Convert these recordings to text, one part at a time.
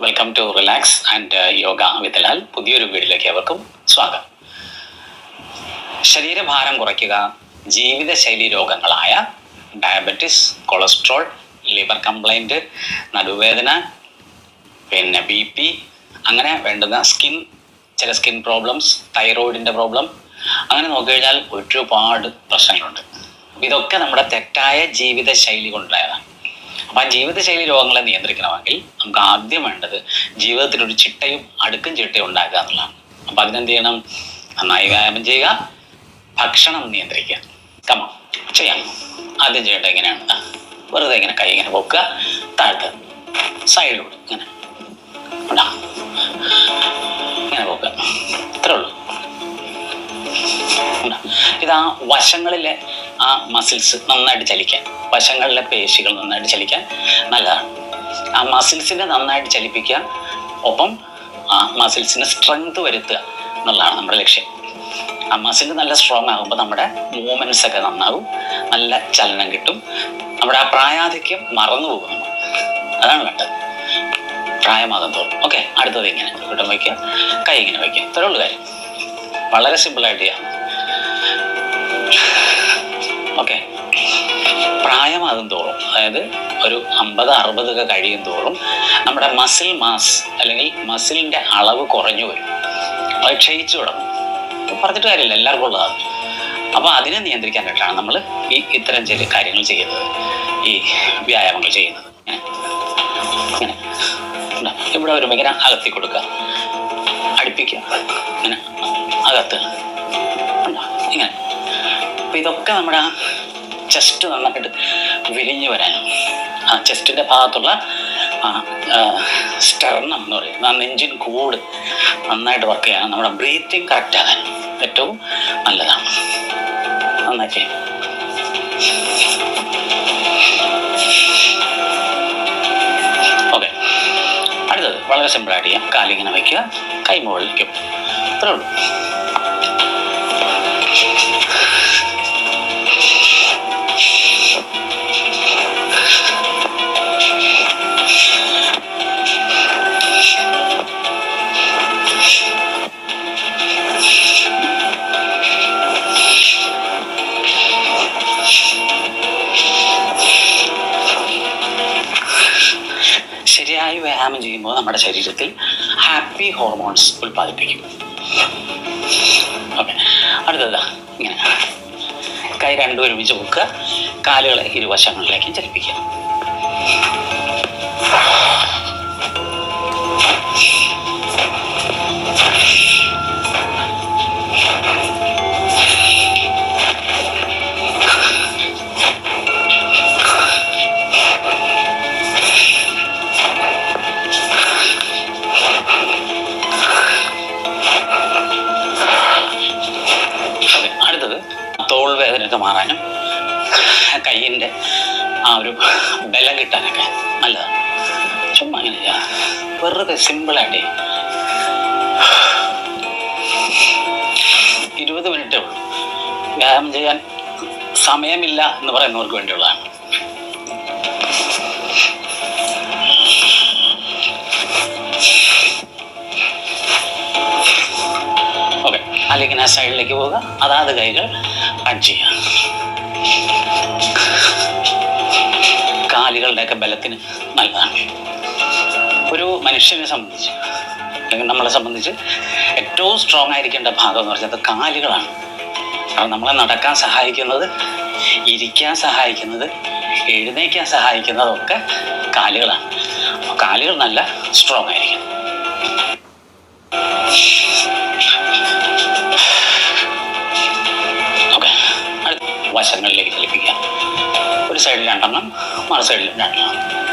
Welcome to relax and yoga with Lal പുതിയൊരു വീഡിയോയിലേക്ക് അവർക്കും സ്വാഗതം. ശരീരഭാരം കുറയ്ക്കുക ജീവിതശൈലി രോഗങ്ങളായ ഡയബറ്റിസ് കൊളസ്ട്രോൾ ലിവർ കംപ്ലൈന്റ് നടുവേദന പിന്നെ ബി പി അങ്ങനെ വേണ്ടുന്ന സ്കിൻ ചില സ്കിൻ പ്രോബ്ലംസ് തൈറോയിഡിന്റെ പ്രോബ്ലം അങ്ങനെ നോക്കിക്കഴിഞ്ഞാൽ ഒരുപാട് പ്രശ്നങ്ങളുണ്ട്. ഇതൊക്കെ നമ്മുടെ തെറ്റായ ജീവിതശൈലി കൊണ്ടുണ്ടായതാണ് അപ്പം ആ ജീവിതശൈലി രോഗങ്ങളെ നിയന്ത്രിക്കണമെങ്കിൽ നമുക്ക് ആദ്യം വേണ്ടത് ജീവിതത്തിൽ ഒരു ചിട്ടയും അടുക്കും ചിട്ടയും ഉണ്ടാക്കുക എന്നുള്ളതാണ്. അപ്പം അതിനെന്ത് ചെയ്യണം? നന്നായി വ്യായാമം ചെയ്യുക ഭക്ഷണം നിയന്ത്രിക്കുക. കമ ചെയ്യാം. ആദ്യം ചെയ്യേണ്ടത് എങ്ങനെയാണ്? വെറുതെ ഇങ്ങനെ കൈ ഇങ്ങനെ പൊക്കുക താഴ്ത്ത് സൈഡിലൂടെ ഇങ്ങനെ. ഇങ്ങനെ പൊക്കുക. ഇത്രേ ഉള്ളൂ. ഇത് വശങ്ങളിലെ ആ മസിൽസ് നന്നായിട്ട് ചലിക്കാൻ വശങ്ങളിലെ പേശികൾ നന്നായിട്ട് ചലിക്കാൻ നല്ലതാണ് ആ മസിൽസിനെ നന്നായിട്ട് ചലിപ്പിക്കുക. ഒപ്പം ആ മസിൽസിന് സ്ട്രെങ്ത് വരുത്തുക എന്നുള്ളതാണ് നമ്മുടെ ലക്ഷ്യം. ആ മസിൽ നല്ല സ്ട്രോങ് ആകുമ്പോൾ നമ്മുടെ മൂവ്മെന്റ്സ് ഒക്കെ നന്നാവും നല്ല ചലനം കിട്ടും. നമ്മുടെ ആ പ്രായാധിക്യം മറന്നു പോകും നമ്മൾ. അതാണ് വേണ്ടത്. പ്രായമാകും തോറും ഓക്കെ അടുത്തത് ഇങ്ങനെ. കൂട്ടം വയ്ക്കുക. കൈ ഇങ്ങനെ വയ്ക്കുക. ഇത്രയുള്ള കാര്യം. വളരെ സിമ്പിളായിട്ട് ചെയ്യാം. ഓക്കെ. പ്രായമാകും തോറും അതായത് ഒരു അമ്പത് അറുപതൊക്കെ കഴിയും തോറും നമ്മുടെ മസിൽ മാസ് അല്ലെങ്കിൽ മസിലിന്റെ അളവ് കുറഞ്ഞു വരും. അത് ക്ഷയിച്ചു തുടങ്ങും. പറഞ്ഞിട്ട് കാര്യമില്ല എല്ലാവർക്കും ഉള്ളതാണ്. അപ്പോൾ അതിനെ നിയന്ത്രിക്കാനായിട്ടാണ് നമ്മൾ ഈ ഇത്തരം ചില കാര്യങ്ങൾ ചെയ്യുന്നത്. ഈ വ്യായാമങ്ങൾ ചെയ്യുന്നത്? ഇവിടെ വരുമ്പോൾ ഇങ്ങനെ അകത്തി കൊടുക്കുക. അടുപ്പിക്കുക. ഇങ്ങനെ അകത്ത്. അപ്പം ഇതൊക്കെ നമ്മുടെ ആ ചെസ്റ്റ് നന്നായിട്ട് വിരിഞ്ഞു വരാൻ. ആ ചെസ്റ്റിന്റെ ഭാഗത്തുള്ള ആ സ്റ്റെർണം എന്ന് പറയും. ആ നെഞ്ചിൻ കൂട് നന്നായിട്ട് വർക്ക് ചെയ്യാൻ. നമ്മുടെ ബ്രീത്തിങ് കറക്റ്റ് ആകാനും ഏറ്റവും നല്ലതാണ്. ചെയ്യും ഓക്കെ അടുത്തത് വളരെ സിമ്പിളായിട്ട് ചെയ്യാം. കാലിങ്ങനെ വയ്ക്കുക. കൈ മുകളിലേക്ക് ഉള്ളൂ. കൈ രണ്ടും ഒരുമിച്ച് വെക്കുക കാലുകളെ ഇരുവശങ്ങളിലേക്കും ചലിപ്പിക്കുക. വെറുതെ സിമ്പിളായിട്ട് ഇരുപത് മിനിറ്റേ ഉള്ളൂ. വ്യായാമം ചെയ്യാൻ സമയമില്ല എന്ന് പറയുന്നവർക്ക് വേണ്ടിയുള്ളതാണ്. ഓക്കെ അല്ലെങ്കിൽ ആ സൈഡിലേക്ക് പോവുക. അതാത് കൈകൾ അഡ് ചെയ്യുക. കാലുകളുടെയൊക്കെ ബലത്തിന് നല്ലതാണ്. ഒരു മനുഷ്യനെ സംബന്ധിച്ച് അല്ലെങ്കിൽ നമ്മളെ സംബന്ധിച്ച് ഏറ്റവും സ്ട്രോങ് ആയിരിക്കേണ്ട ഭാഗം എന്ന് പറയുന്നത് കാലുകളാണ്. കാരണം നമ്മളെ നടക്കാൻ സഹായിക്കുന്നത് ഇരിക്കാൻ സഹായിക്കുന്നത് എഴുന്നേക്കാൻ സഹായിക്കുന്നതൊക്കെ കാലുകളാണ്. കാലുകൾ നല്ല സ്ട്രോങ് ആയിരിക്കും വശങ്ങളിലേക്ക് ചലിപ്പിക്കുക. ഒരു സൈഡിൽ രണ്ടെണ്ണം മറു സൈഡിൽ രണ്ടെണ്ണം.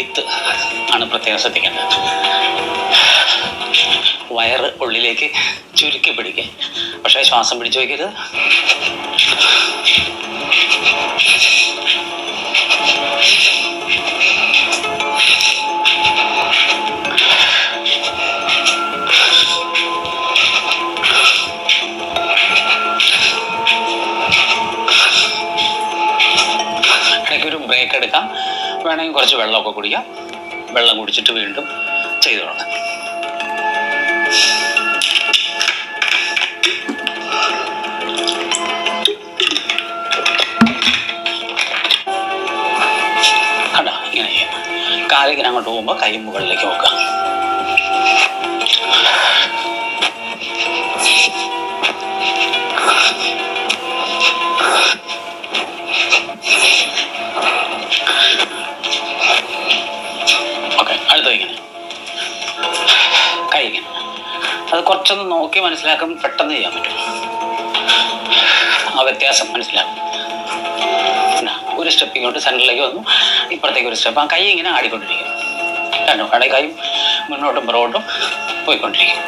ബ്രീത്ത് ആണ് പ്രത്യേകം ശ്രദ്ധിക്കേണ്ടത്. വയറ് ഉള്ളിലേക്ക് ചുരുക്കി പിടിക്കുക. പക്ഷേ ശ്വാസം പിടിച്ചു വയ്ക്കരുത്. വേണമെങ്കിൽ കുറച്ച് വെള്ളമൊക്കെ കുടിക്കാം. വെള്ളം കുടിച്ചിട്ട് വീണ്ടും ചെയ്തു തുടങ്ങാം. കണ്ടോ? അങ്ങോട്ട് പോകുമ്പോൾ കൈ മുകളിലേക്ക് നോക്കാം ഓക്കെ അടുത്തത് ഇങ്ങനെ കൈ ഇങ്ങനെ അത് കുറച്ചൊന്ന് നോക്കി മനസ്സിലാക്കാൻ പെട്ടെന്ന് ചെയ്യാൻ പറ്റും. ആ വ്യത്യാസം മനസ്സിലാക്കും. ഒരു സ്റ്റെപ്പ് ഇങ്ങോട്ട് സെന്ററിലേക്ക് വന്നു. ഇപ്പുറത്തേക്ക് ഒരു സ്റ്റെപ്പ് ആ കൈ ഇങ്ങനെ ആടിക്കൊണ്ടിരിക്കും കണ്ടോ? കട കൈ മുന്നോട്ടും പുറകോട്ടും പോയിക്കൊണ്ടിരിക്കും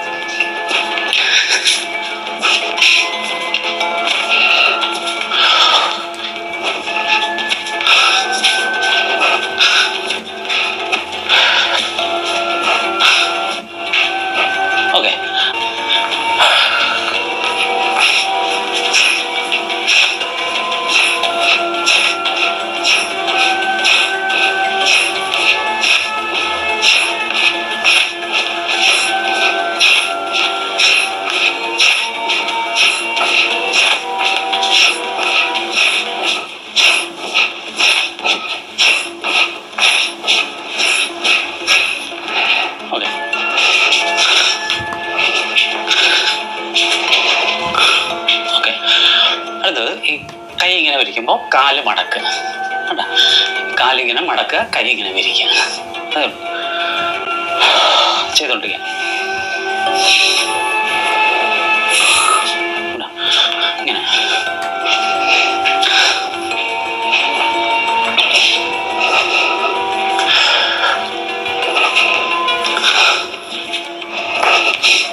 കാൽ മടക്കുക കാലിങ്ങനെ മടക്കുക കൈ ഇങ്ങനെ വിരിക്കുക. ചെയ്തോണ്ടിരിക്കുക ഇങ്ങനെ. നന്നായിട്ട്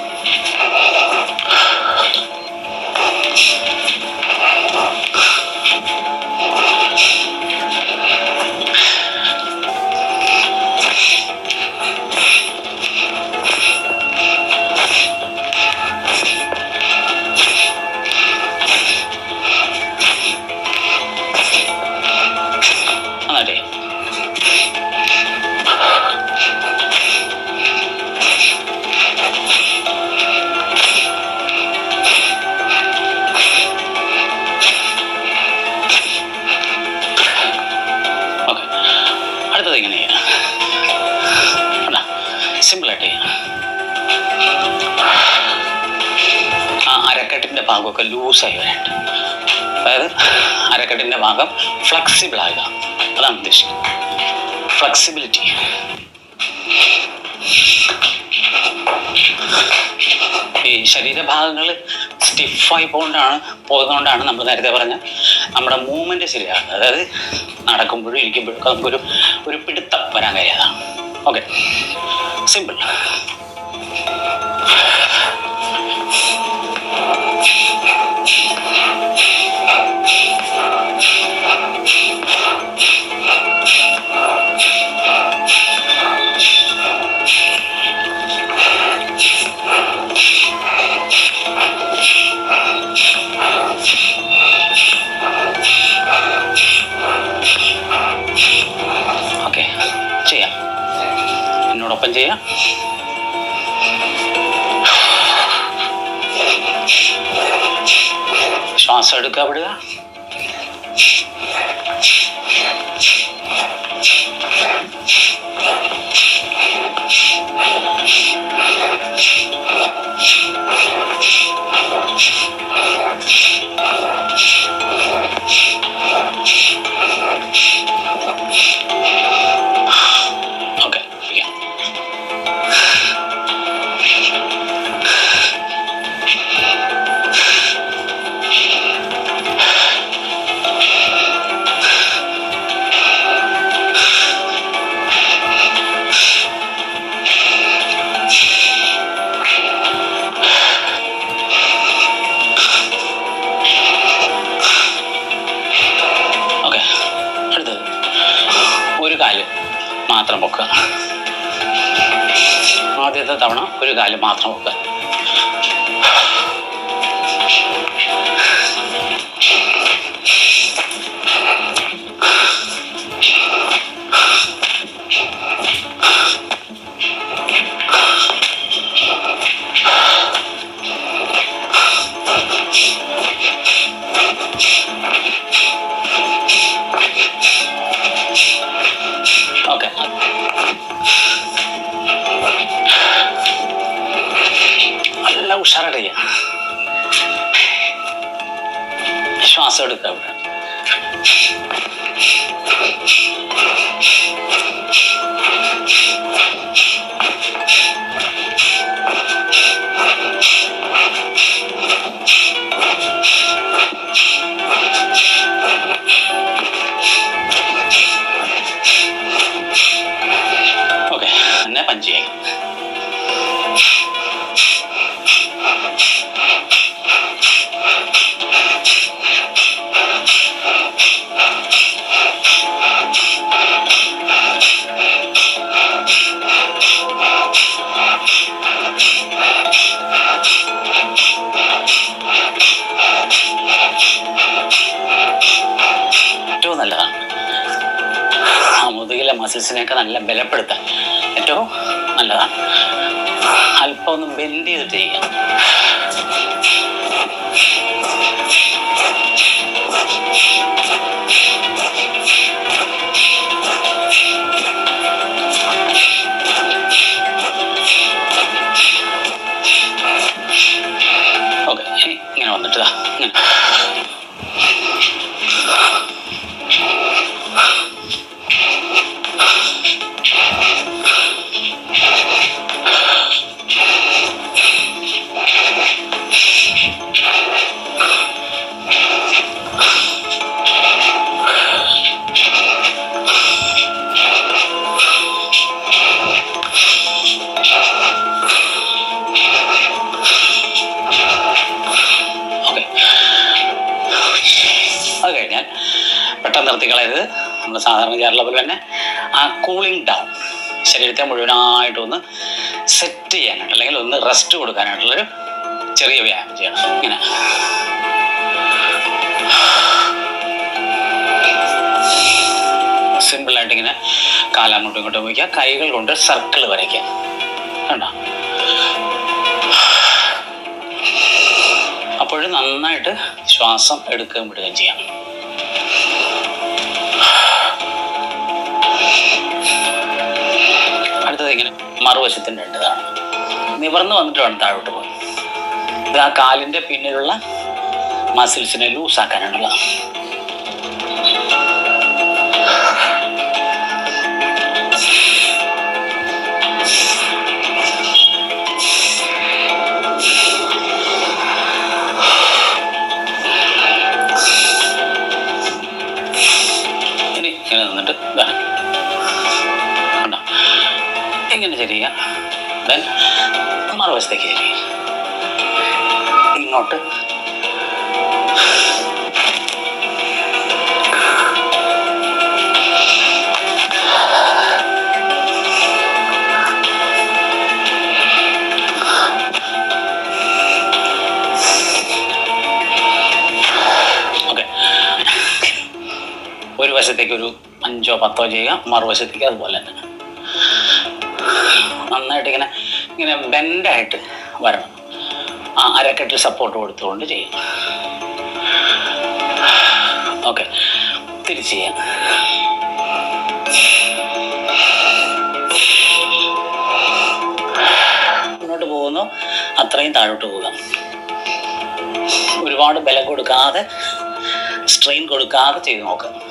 അരക്കെട്ടിന്റെ ഭാഗമൊക്കെ ലൂസായി വരട്ടെ അതായത് അരക്കെട്ടിന്റെ ഭാഗം ഫ്ലെക്സിബിൾ ആകുക. അതാണ് ഉദ്ദേശിക്കുന്നത്. ഫ്ലെക്സിബിലിറ്റി ഈ ശരീരഭാഗങ്ങൾ സ്റ്റിഫായി പോകൊണ്ടാണ് പോകുന്നതുകൊണ്ടാണ് നമ്മൾ നേരത്തെ പറഞ്ഞ നമ്മുടെ മൂവ്മെന്റ് ശരിയാകുന്നത്. അതായത് നടക്കുമ്പോഴും ഇരിക്കുമ്പോഴും നമുക്കൊരു ഒരു പിടുത്തം വരാൻ കഴിയാതാണ്. ഓക്കെ സിമ്പിൾ ശ്വാസം എടുക്കുക വിടുക ഓക്കെ ഒരു കാലം മാത്രം ശ്വാസം എടുക്കുക ഇവിടെ ഒന്ന് ബെൻഡ് ചെയ്തിട്ട് ചെയ്യാം ഇങ്ങനെ. നിർത്തിക്കളയരുത് നമ്മൾ സാധാരണ ചെയ്യാറുള്ള പോലെ തന്നെ ആ കൂളിംഗ് ഡൗൺ ശരീരത്തെ മുഴുവനായിട്ട് ഒന്ന് സെറ്റ് ചെയ്യാനായിട്ട് അല്ലെങ്കിൽ ഒന്ന് റെസ്റ്റ് കൊടുക്കാനായിട്ടുള്ളൊരു ചെറിയ വ്യായാമം ചെയ്യണം. ഇങ്ങനെ. സിമ്പിളായിട്ട് ഇങ്ങനെ കാലങ്ങോട്ടും ഇങ്ങോട്ടും വയ്ക്കുക. കൈകൾ കൊണ്ട് സർക്കിൾ വരയ്ക്കുക. കണ്ടോ? അപ്പോഴും നന്നായിട്ട് ശ്വാസം എടുക്കുകയും വിടുകയും ചെയ്യാം. ഇങ്ങനെ മറുവശത്തിന്റെ ഇതാണ് നിവർന്ന് വന്നിട്ട് വേണം താഴോട്ട് പോകാൻ ഇത് ആ കാലിന്റെ പിന്നിലുള്ള മസിൽസിനെ ലൂസാക്കാനുള്ളതാണ് ഇനി ഇങ്ങനെ നിന്നിട്ട് ദാ. ഇങ്ങനെ ചെയ്യുക ദെൻ മറുവശത്തേക്ക് ചെയ്യുക ഇങ്ങോട്ട്. ഒരു വശത്തേക്ക് ഒരു അഞ്ചോ പത്തോ ചെയ്യുക മറുവശത്തേക്ക് അതുപോലെ തന്നെ. നന്നായിട്ട് ഇങ്ങനെ ഇങ്ങനെ ബെൻഡായിട്ട് വരണം. ആ അരക്കെട്ടിൽ സപ്പോർട്ട് കൊടുത്തുകൊണ്ട് ചെയ്യും. ഓക്കെ തിരിച്ച് ചെയ്യാം. മുന്നോട്ട് പോകുന്നു. അത്രയും താഴോട്ട് പോവുക. ഒരുപാട് ബലം കൊടുക്കാതെ സ്ട്രെയിൻ കൊടുക്കാതെ ചെയ്ത് നോക്കുക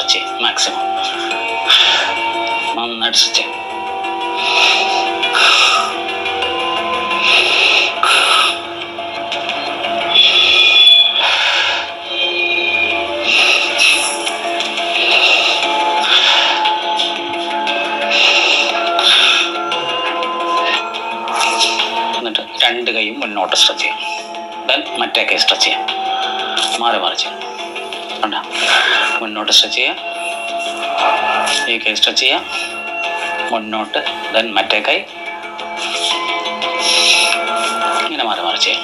സ്ട്രെച്ച് ചെയ്യും മാക്സിമം നന്നായിട്ട് സ്ട്രെച്ച് ചെയ്യും രണ്ട് കൈയും മുന്നോട്ട് സ്ട്രെച്ച് ചെയ്യാം. ദെൻ മറ്റേ കൈ സ്ട്രെച്ച് ചെയ്യാം. മാറി മാറി ചെയ്യാം കണ്ട. മുന്നോട്ട് സ്ട്രെച്ച് ചെയ്യാം ഈ കൈ സ്ട്രെച്ച് ചെയ്യാം മുന്നോട്ട് ദെൻ മറ്റേ കൈ. ഇങ്ങനെ മാറി മാറി ചെയ്യാം